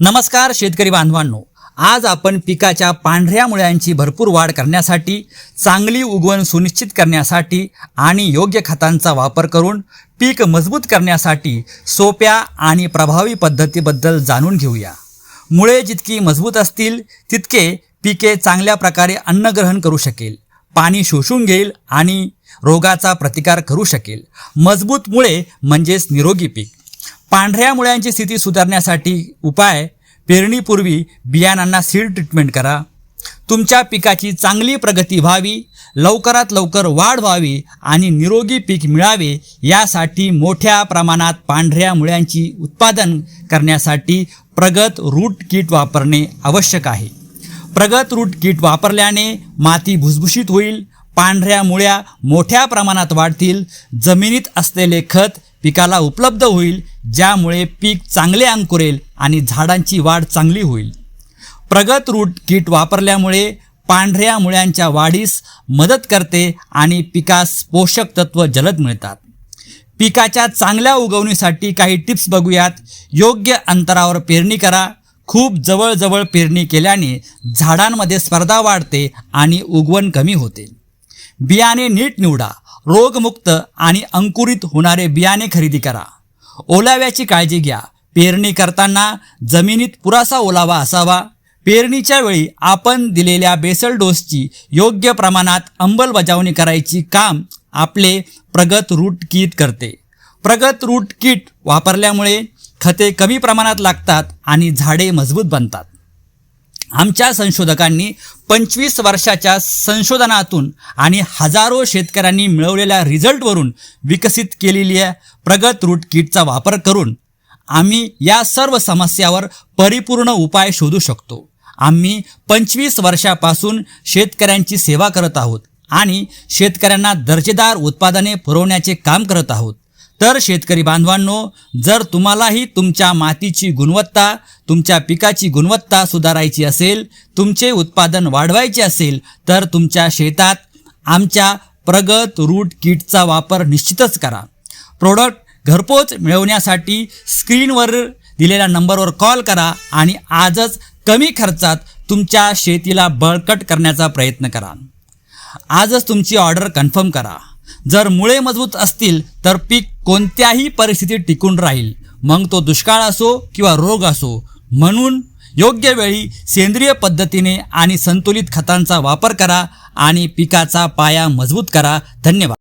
नमस्कार शेतकरी बांधवांनो. आज आपण पिकाच्या पांढऱ्या मुळ्यांची भरपूर वाढ करण्यासाठी चांगली उगवण सुनिश्चित करण्यासाठी आणि योग्य खतांचा वापर करून पीक मजबूत करण्यासाठी सोप्या आणि प्रभावी पद्धतीबद्दल जाणून घेऊया. मुळे जितकी मजबूत असतील तितके पिके चांगल्या प्रकारे अन्न ग्रहण करू शकेल पाणी शोषून घेईल आणि रोगाचा प्रतिकार करू शकेल. मजबूत मुळे म्हणजेच निरोगी पीक. पांढऱ्या मुळ्यांची स्थिती सुधारण्यासाठी उपाय पेरणीपूर्वी बियाणांना सीड ट्रीटमेंट करा. तुमच्या पिकाची चांगली प्रगती व्हावी लवकरात लवकर वाढ व्हावी आणि निरोगी पीक मिळावे यासाठी मोठ्या प्रमाणात पांढऱ्या मुळ्यांची उत्पादन करण्यासाठी प्रगत रूट किट वापरणे आवश्यक आहे. प्रगत रूट किट वापरल्याने माती भुसभुशीत होईल पांढऱ्या मुळ्या मोठ्या प्रमाणात वाढतील जमिनीत असलेले खत पिकाला उपलब्ध होईल ज्यामुळे पीक चांगले अंकुरेल आणि झाडांची वाढ चांगली होईल. प्रगत रूट किट वापरल्यामुळे पांढऱ्या मुळ्यांच्या वाढीस मदत करते आणि पिकास पोषक तत्व जलद मिळतात. पिकाच्या चांगल्या उगवणीसाठी काही टिप्स बघूयात. योग्य अंतरावर पेरणी करा. खूप जवळजवळ पेरणी केल्याने झाडांमध्ये स्पर्धा वाढते आणि उगवण कमी होते. बियाणे नीट निवडा. रोगमुक्त आणि अंकुरित होणारे बियाणे खरेदी करा. ओलाव्याची काळजी घ्या. पेरणी करताना जमिनीत पुरासा ओलावा असावा. पेरणीच्या वेळी आपण दिलेल्या बेसल डोसची योग्य प्रमाणात अंमलबजावणी करायची काम आपले प्रगत रूट किट करते. प्रगत रूट किट वापरल्यामुळे खते कमी प्रमाणात लागतात आणि झाडे मजबूत बनतात. आमच्या संशोधकांनी पंचवीस वर्षाच्या संशोधनातून आणि हजारो शेतकऱ्यांनी मिळवलेल्या रिझल्टवरून विकसित केलेली प्रगत रूट किटचा वापर करून. आम्ही या सर्व समस्यावर परिपूर्ण उपाय शोधू शकतो. आम्ही पंचवीस वर्षापासून शेतकऱ्यांची सेवा करत आहोत आणि शेतकऱ्यांना दर्जेदार उत्पादने पुरवण्याचे काम करत आहोत. तर शेतकरी बांधवांनो जर तुम्हालाही तुमच्या मातीची गुणवत्ता तुमच्या पिकाची गुणवत्ता सुधारायची असेल तुमचे उत्पादन वाढवायचे असेल तर तुमच्या शेतात आमच्या प्रगत रूट किटचा वापर निश्चितच करा. प्रोडक्ट घरपोच मिळवण्यासाठी स्क्रीनवर दिलेल्या नंबरवर कॉल करा आणि आजच कमी खर्चात तुमच्या शेतीला बळकट करण्याचा प्रयत्न करा. आजच तुमची ऑर्डर कन्फर्म करा. जर मुळे मजबूत असतील तर पीक कोणत्याही परिस्थितीत टिकून राहील. मग तो दुष्काळ असो किंवा रोग असो म्हणून योग्य वेळी सेंद्रिय पद्धतीने आणि संतुलित खतांचा वापर करा आणि पिकाचा पाया मजबूत करा. धन्यवाद.